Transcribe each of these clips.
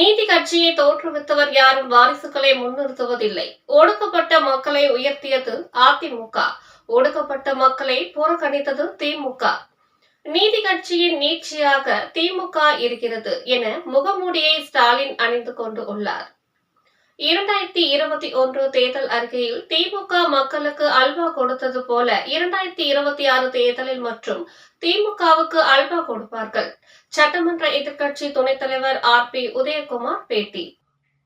நீதி கட்சியை தோற்றுவித்தவர் யாரும் வாரிசுகளை முன்னிறுத்துவதில்லை. ஒடுக்கப்பட்ட மக்களை உயர்த்தியது அதிமுக. ஒடுக்கப்பட்ட மக்களை புறக்கணித்தது திமுக. நீதி கட்சியின் நீட்சியாக திமுக இருக்கிறது என முகமூடியை ஸ்டாலின் அணிந்து கொண்டு உள்ளார். இரண்டாயிரத்தி இருபத்தி ஒன்று தேர்தல் அறிக்கையில் திமுக மக்களுக்கு அல்வா கொடுத்தது போல இரண்டாயிரத்தி இருபத்தி ஆறு தேர்தலில் மற்றும் திமுகவுக்கு அல்வா கொடுப்பார்கள். சட்டமன்ற எதிர்க்கட்சி துணைத் தலைவர் ஆர் பி உதயகுமார் பேட்டி.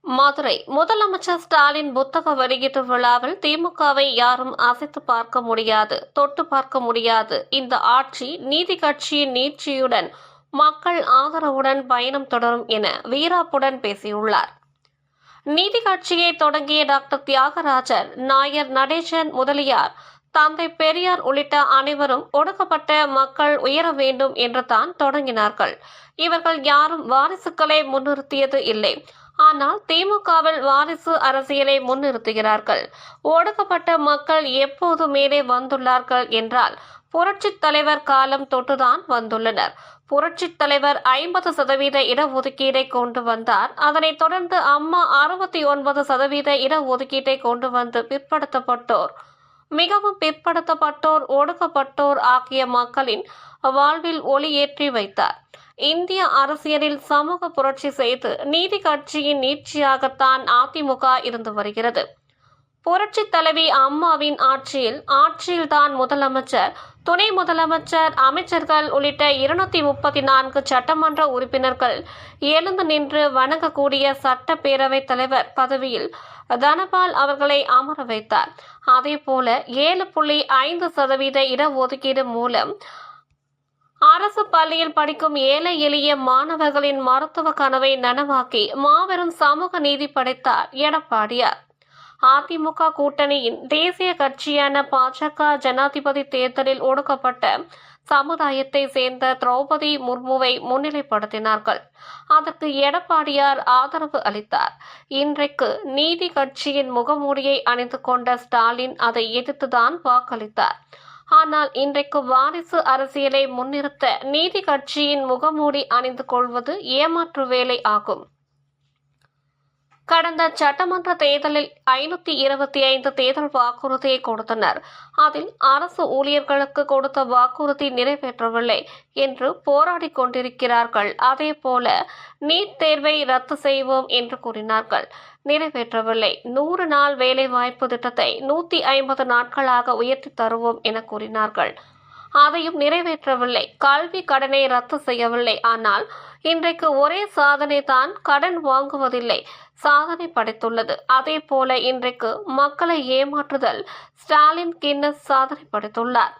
மதுரை முதலமைச்சர் ஸ்டாலின் புத்தக வெளியீட்டு விழாவில் திமுகவை யாரும் அசைத்து பார்க்க முடியாது தொட்டு பார்க்க முடியாது. இந்த ஆட்சி நீதி கட்சியின் நீட்சியுடன் மக்கள் ஆதரவுடன் பயணம் தொடரும் என வீராப்புடன் பேசியுள்ளார். நீதி கட்சியை தொடங்கிய டாக்டர் தியாகராஜர் நாயர் நடேசன் முதலியார் தந்தை பெரியார் உள்ளிட்ட அனைவரும் ஒடுக்கப்பட்ட மக்கள் உயர வேண்டும் என்று தான் தொடங்கினார்கள். இவர்கள் யாரும் வாரிசுகளை முன்னிறுத்தியது இல்லை. ஆனால் திமுகவில் வாரிசு அரசியலை முன்னிறுத்துகிறார்கள். ஒடுக்கப்பட்ட மக்கள் எப்போது மேலே வந்துள்ளார்கள் என்றால் புரட்சித் தலைவர் காலம் தொட்டுதான் வந்துள்ளனர். புரட்சித் தலைவர் ஐம்பது சதவீத இடஒதுக்கீடை கொண்டு வந்தார். அதனைத் தொடர்ந்து அம்மா அறுபத்தி ஒன்பது சதவீத இடஒதுக்கீட்டை கொண்டு வந்து பிற்படுத்தப்பட்டோர். மிகவும் பிற்படுத்தப்பட்டோர் ஒடுக்கப்பட்டோர் ஆகிய மக்களின் வாழ்வில் ஒளி ஏற்றி வைத்தார். இந்திய அரசியலில் சமூக புரட்சி செய்து நீதி கட்சியின் நீட்சியாகத்தான் அதிமுக இருந்து வருகிறது. புரட்சி தலைவி அம்மாவின் ஆட்சியில் ஆட்சியில்தான் முதலமைச்சர் துணை முதலமைச்சர் அமைச்சர்கள் உள்ளிட்ட இருநூத்தி முப்பத்தி நான்கு சட்டமன்ற உறுப்பினர்கள் எழுந்து நின்று வணங்கக்கூடிய சட்டப்பேரவைத் தலைவர் பதவியில் தனபால் அவர்களை அமர வைத்தார். அதே போல ஏழு புள்ளி ஐந்து சதவீத இடஒதுக்கீடு மூலம் அரசு பள்ளியில் படிக்கும் ஏழை எளிய மாணவர்களின் மருத்துவ கனவை நனவாக்கி மாபெரும் சமூக நீதி படைத்தார் எடப்பாடியார். அதிமுக கூட்டணியின் தேசிய கட்சியான பாஜக ஜனாதிபதி தேர்தலில் ஒடுக்கப்பட்ட சமுதாயத்தை சேர்ந்த திரௌபதி முர்முவை முன்னிலைப்படுத்தினார்கள். அதற்கு எடப்பாடியார் ஆதரவு அளித்தார். இன்றைக்கு நீதி கட்சியின் முகமூடியை அணிந்து கொண்ட ஸ்டாலின் அதை எதிர்த்துதான் வாக்களித்தார். ஆனால் இன்றைக்கு வாரிசு அரசியலை முன்னிறுத்த நீதி கட்சியின் முகமூடி அணிந்து கொள்வது ஏமாற்று வேலை ஆகும். கடந்த சட்டமன்ற தேர்தலில் ஐநூத்தி இருபத்தி ஐந்து தேர்தல் வாக்குறுதியை கொடுத்தனர். அதில் அரசு ஊழியர்களுக்கு கொடுத்த வாக்குறுதி நிறைவேற்றவில்லை என்று போராடி கொண்டிருக்கிறார்கள். அதே போல நீட் தேர்வை ரத்து செய்வோம் என்று கூறினார்கள். நிறைவேற்றவில்லை. நூறு நாள் வேலை வாய்ப்பு திட்டத்தை நூத்தி ஐம்பது நாட்களாக உயர்த்தி தருவோம் என கூறினார்கள். அதையும் நிறைவேற்றவில்லை. கல்வி கடனை ரத்து செய்யவில்லை. ஆனால் இன்றைக்கு ஒரே சாதனை தான் கடன் வாங்குவதில்லை. சாதனை படைத்துள்ளது. அதே போல இன்றைக்கு மக்களை ஏமாற்றுதல் ஸ்டாலின் கின்னஸ் சாதனை படைத்துள்ளார்.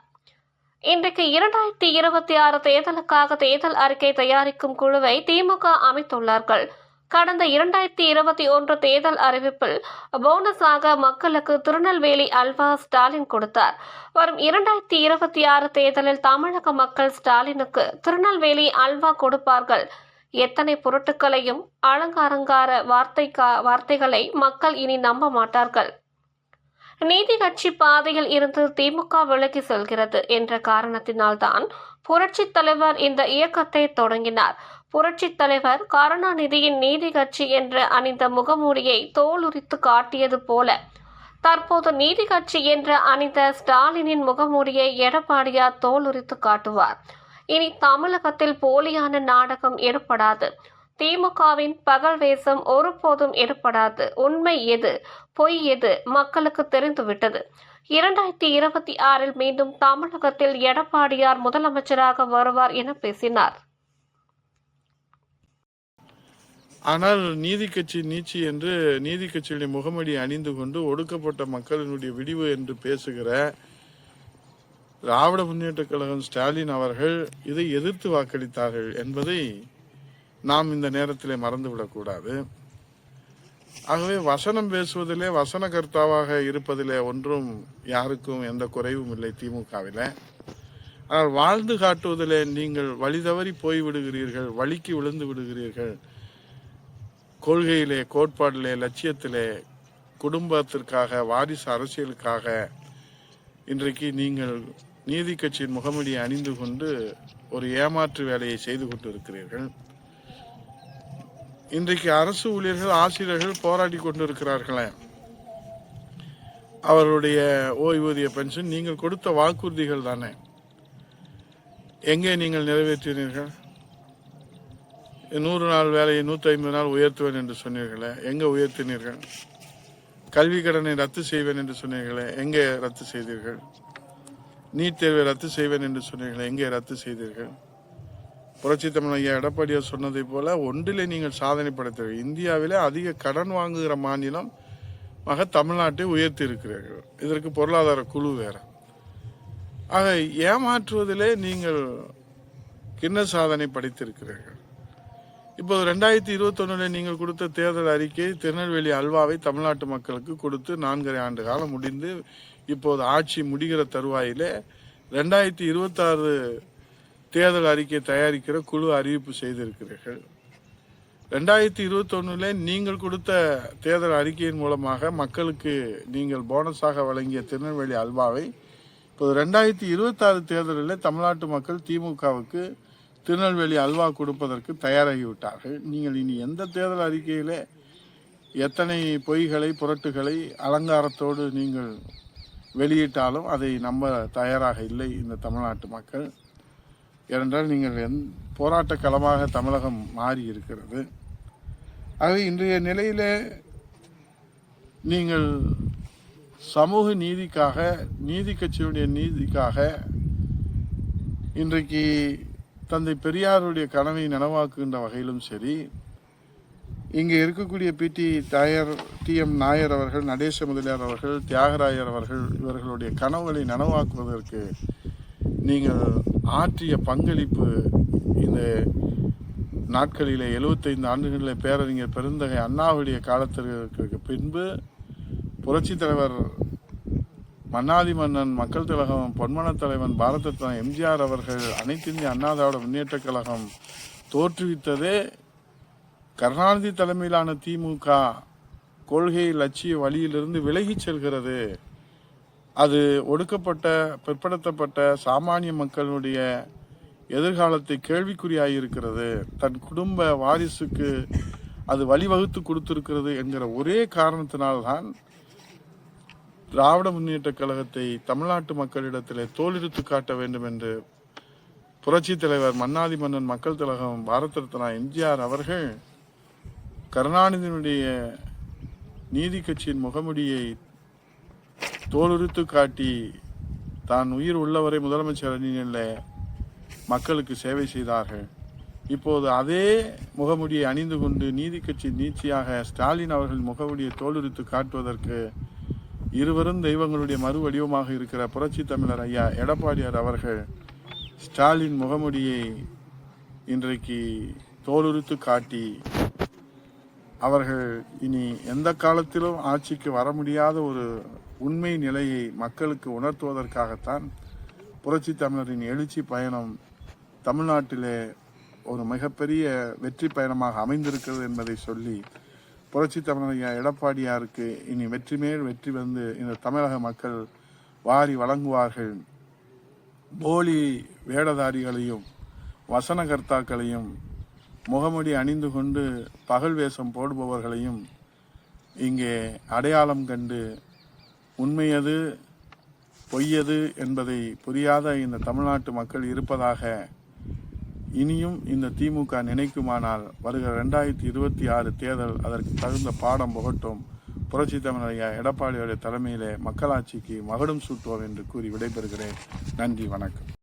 இன்றைக்கு இரண்டாயிரத்தி இருபத்தி ஆறு தேர்தலுக்காக தேர்தல் அறிக்கை தயாரிக்கும் குழுவை திமுக அமைத்துள்ளார்கள். கடந்த இரண்டாயிரத்தி இருபத்தி ஒன்று தேர்தல் அறிவிப்பில் போனஸாக மக்களுக்கு திருநெல்வேலி அல்வா ஸ்டாலின் கொடுத்தார். வரும் இரண்டாயிரத்தி இருபத்தி ஆறு தேர்தலில் தமிழக மக்கள் ஸ்டாலினுக்கு திருநெல்வேலி அல்வா கொடுப்பார்கள். எத்தனை பொருட்களையும் அலங்காரங்கார வார்த்தை வார்த்தைகளை மக்கள் இனி நம்ப மாட்டார்கள். நீதி கட்சி பாதையில் இருந்து திமுக விலகி செல்கிறது என்ற காரணத்தினால்தான் புரட்சித் தலைவர் இந்த இயக்கத்தை தொடங்கினார். புரட்சித் தலைவர் கருணாநிதியின் நீதி கட்சி என்று அணிந்த முகமூடியை தோலுரித்து காட்டியது போல தற்போது நீதி கட்சி என்று அணிந்த ஸ்டாலினின் முகமூடியை எடப்பாடியார் தோலுரித்து காட்டுவார். இனி தமிழகத்தில் போலியான நாடகம் ஏற்படாது. திமுகவின் பகல் வேஷம் ஒருபோதும் ஏற்படாது. உண்மை எது? பொய் எது? மக்களுக்கு தெரிந்துவிட்டது. இரண்டாயிரத்தி இருபத்தி ஆறில் மீண்டும் தமிழகத்தில் எடப்பாடியார் முதலமைச்சராக வருவார் என பேசினார். ஆனால் நீதி கட்சி நீச்சி என்று நீதி கட்சியுடைய முகமடி அணிந்து கொண்டு ஒடுக்கப்பட்ட மக்களினுடைய விடிவு என்று பேசுகிற திராவிட முன்னேற்ற கழகம் ஸ்டாலின் அவர்கள் இதை எதிர்த்து வாக்களித்தார்கள் என்பதை நாம் இந்த நேரத்தில் மறந்துவிடக்கூடாது. ஆகவே வசனம் பேசுவதிலே வசனகர்த்தாவாக இருப்பதிலே ஒன்றும் யாருக்கும் எந்த குறைவும் இல்லை திமுகவில். ஆனால் வாழ்ந்து காட்டுவதிலே நீங்கள் வழி தவறி போய் விடுகிறீர்கள் வழிக்கு விழுந்து விடுகிறீர்கள். கொள்கையிலே கோட்பாடிலே லட்சியத்திலே குடும்பத்திற்காக வாரிசு அரசியலுக்காக இன்றைக்கு நீங்கள் நீதி கட்சியின் முகமடியை அணிந்து கொண்டு ஒரு ஏமாற்று வேலையை செய்து கொண்டு இருக்கிறீர்கள் இன்றைக்கு அரசு ஊழியர்கள் ஆசிரியர்கள் போராடி கொண்டிருக்கிறார்களே. அவருடைய ஓய்வூதிய பென்ஷன் நீங்கள் கொடுத்த வாக்குறுதிகள் தானே. எங்கே நீங்கள் நிறைவேற்றினீர்கள்? நூறு நாள் வேலையை நூற்றி ஐம்பது நாள் உயர்த்துவேன் என்று சொன்னீர்களே எங்கே உயர்த்தினீர்கள்? கல்வி கடனை ரத்து செய்வேன் என்று சொன்னீர்களே எங்கே ரத்து செய்தீர்கள்? நீட் தேர்வை ரத்து செய்வேன் என்று சொன்னீர்களே எங்கே ரத்து செய்தீர்கள்? புரட்சி தமிழ் ஐயா எடப்பாடியார் சொன்னதை போல ஒன்றிலே நீங்கள் சாதனை படைத்தீர்கள். இந்தியாவிலே அதிக கடன் வாங்குகிற மாநிலம் மக தமிழ்நாட்டை உயர்த்தி இருக்கிறீர்கள் இதற்கு பொருளாதார குழு வேற. ஆக ஏமாற்றுவதிலே நீங்கள் கிண்ண சாதனை படைத்திருக்கிறீர்கள். இப்போது ரெண்டாயிரத்தி இருபத்தொன்னுல நீங்கள் கொடுத்த தேர்தல் அறிக்கை திருநெல்வேலி அல்வாவை தமிழ்நாட்டு மக்களுக்கு கொடுத்து நான்கரை ஆண்டு காலம் முடிந்து இப்போது ஆட்சி முடிகிற தருவாயிலே ரெண்டாயிரத்தி இருபத்தாறு தேர்தல் அறிக்கை தயாரிக்கிற குழு அறிவிப்பு செய்திருக்கிறீர்கள். ரெண்டாயிரத்தி இருபத்தொன்னுல நீங்கள் கொடுத்த தேர்தல் அறிக்கையின் மூலமாக மக்களுக்கு நீங்கள் போனஸாக வழங்கிய திருநெல்வேலி அல்வாவை இப்போது ரெண்டாயிரத்தி இருபத்தாறு தேர்தலில் தமிழ்நாட்டு மக்கள் திமுகவுக்கு திருநெல்வேலி அல்வா கொடுப்பதற்கு தயாராகிவிட்டார்கள். நீங்கள் இனி எந்த தேர்தல் அறிக்கையிலே எத்தனை பொய்களை புரட்டுகளை அலங்காரத்தோடு நீங்கள் வெளியிட்டாலும் அதை நம்ப தயாராக இல்லை இந்த தமிழ்நாட்டு மக்கள். ஏனென்றால் நீங்கள் எந் போராட்ட களமாக தமிழகம் மாறி இருக்கிறது ஆக இன்றைய நிலையிலே நீங்கள் சமூக நீதிக்காக நீதி கட்சியுடைய நீதிக்காக இன்றைக்கு தந்தை பெரியாருடைய கனவை நனவாக்குகின்ற வகையிலும் சரி இங்கே இருக்கக்கூடிய பிடி தாயர் டி. எம். நாயர் அவர்கள் நடேச முதலியார் அவர்கள் தியாகராயர் அவர்கள் இவர்களுடைய கனவுகளை நனவாக்குவதற்கு நீங்கள் ஆற்றிய பங்களிப்பு இந்த நாட்களிலே எழுபத்தைந்து ஆண்டுகளில் பேரறிஞர் பெருந்தகை அண்ணாவுடைய காலத்திற்கு பின்பு புரட்சி தலைவர் மன்னாதி மன்னன் மக்கள் திலகம் பொன்மன தலைவன் பாரத ரத்னா எம்ஜிஆர் அவர்கள் அனைத்திந்திய அண்ணாதாவோட அண்ணா திராவிட கழகம் தோற்றுவித்ததே கருணாநிதி தலைமையிலான திமுக. கொள்கை லட்சிய வழியிலிருந்து விலகிச் செல்கிறது. அது ஒடுக்கப்பட்ட பிற்படுத்தப்பட்ட சாமானிய மக்களுடைய எதிர்காலத்தை கேள்விக்குறியாயிருக்கிறது. தன் குடும்ப வாரிசுக்கு அது வழிவகுத்து கொடுத்திருக்கிறது என்கிற ஒரே காரணத்தினால்தான் திராவிட முன்னேற்ற கழகத்தை தமிழ்நாட்டு மக்களிடத்திலே தோலிடுத்து காட்ட வேண்டும் என்று புரட்சி தலைவர் மன்னாதி மன்னன் மக்கள் திலகம் பாரத ரத்னா எம்ஜிஆர் அவர்கள் கருணாநிதியினுடைய நீதி கட்சியின் முகமுடியை தோலுரித்து காட்டி தான் உயிர் உள்ளவரை முதலமைச்சர் அணியில் மக்களுக்கு சேவை செய்தார்கள். இப்போது அதே முகமுடியை அணிந்து கொண்டு நீதி கட்சி நீட்சியாக ஸ்டாலின் அவர்கள் முகமுடியை தோலுரித்து காட்டுவதற்கு இருவரும் தெய்வங்களுடைய மறு வடிவமாக இருக்கிற புரட்சி தமிழர் ஐயா எடப்பாடியார் அவர்கள் ஸ்டாலின் முகமுடியை இன்றைக்கு தோலுரித்து காட்டி அவர்கள் இனி எந்த காலத்திலும் ஆட்சிக்கு வர முடியாத ஒரு உண்மை நிலையை மக்களுக்கு உணர்த்துவதற்காகத்தான் புரட்சி தமிழரின் எழுச்சி பயணம் தமிழ்நாட்டிலே ஒரு மிகப்பெரிய வெற்றி பயணமாக அமைந்திருக்கிறது என்பதை சொல்லி புரட்சி தமிழர் எடப்பாடியாருக்கு இனி வெற்றி மேல் வெற்றி வந்து இந்த தமிழக மக்கள் வாரி வழங்குவார்கள். போலி வேடதாரிகளையும் வசனகர்த்தாக்களையும் முகமுடி அணிந்து கொண்டு பகல் வேஷம் போடுபவர்களையும் இங்கே அடையாளம் கண்டு உண்மையது பொய்யது என்பதை புரியாத இந்த தமிழ்நாட்டு மக்கள் இருப்பதாக இனியும் இந்த திமுக நினைக்குமானால் வருகிற ரெண்டாயிரத்தி இருபத்தி ஆறு தேர்தல் அதற்கு தகுந்த பாடம் புகட்டும். புரட்சி தமிழர் எடப்பாடியுடைய தலைமையிலே மக்களாட்சிக்கு மகடும் சூட்டுவோம் என்று கூறி விடைபெறுகிறேன். நன்றி வணக்கம்.